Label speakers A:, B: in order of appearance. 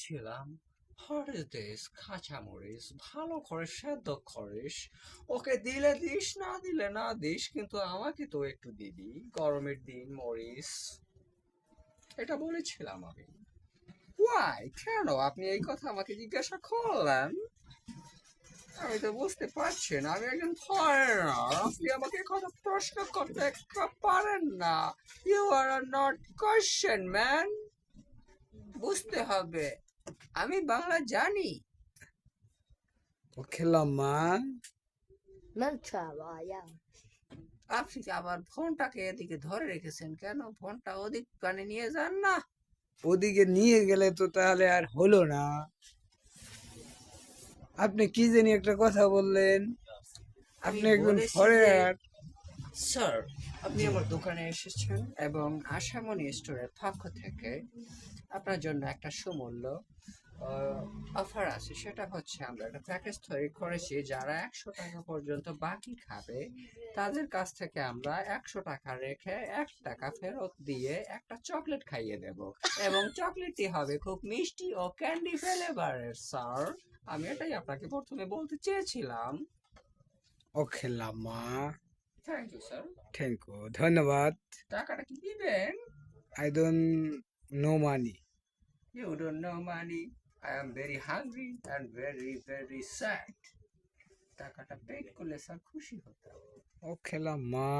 A: বলেছিলাম ভালো করে সেদ্ধ করিস। ওকে দিলে দিস, না দিলে না দিস, কিন্তু আমাকে তো একটু দিবি, গরমের দিন মরিচ। এটা বলেছিলাম আমি। ওয়াই কেন? আপনি এই কথা আমাকে জিজ্ঞাসা করলেন? আমি তো বুঝতে পারছি না, আমি একজন ফরেনার আপনি আমাকে কথা প্রশ্ন করতে পারেন না। You are not question man বুঝতে হবে। আমি বাংলা জানি।
B: Mantra ya.
A: আপনি কি আবার ফোনটাকে এদিকে ধরে রেখেছেন কেন? ফোনটা ওদিক কানে নিয়ে যান না।
C: ওদিকে নিয়ে গেলে তো তাহলে আর হলো না। আপনি কি জানি একটা কথা বললেন। আপনি একজন ফরেনার।
A: স্যার আপনি আমার দোকানে এসেছেন এবং আশামণি স্টোরের পক্ষ থেকে আপনার জন্য একটা সুমূল্য অফার আছে। সেটা হচ্ছে আমরা একটা প্যাকেজ তৈরি করেছি যারা একশো টাকা পর্যন্ত বাকি খাবে। তাদের কাছ থেকে আমরা একশো টাকা রেখে এক টাকা ফেরত দিয়ে একটা চকলেট খাইয়ে দেব। এবং চকলেটটি হবে খুব মিষ্টি ও ক্যান্ডি ফ্লেভারের। স্যার, আমি এটাই আপনাকে প্রথমে বলতে চেয়েছিলাম।
C: Okay লাম্মা
A: thank you sir
C: thank you ধন্যবাদ।
A: টাকাটা কি দিবেন?
C: I don't know money
A: you don't know money I am very hungry and very very sad টাকাটা পেড করলে স্যার খুশি হতাম।
C: ওকে লাম্মা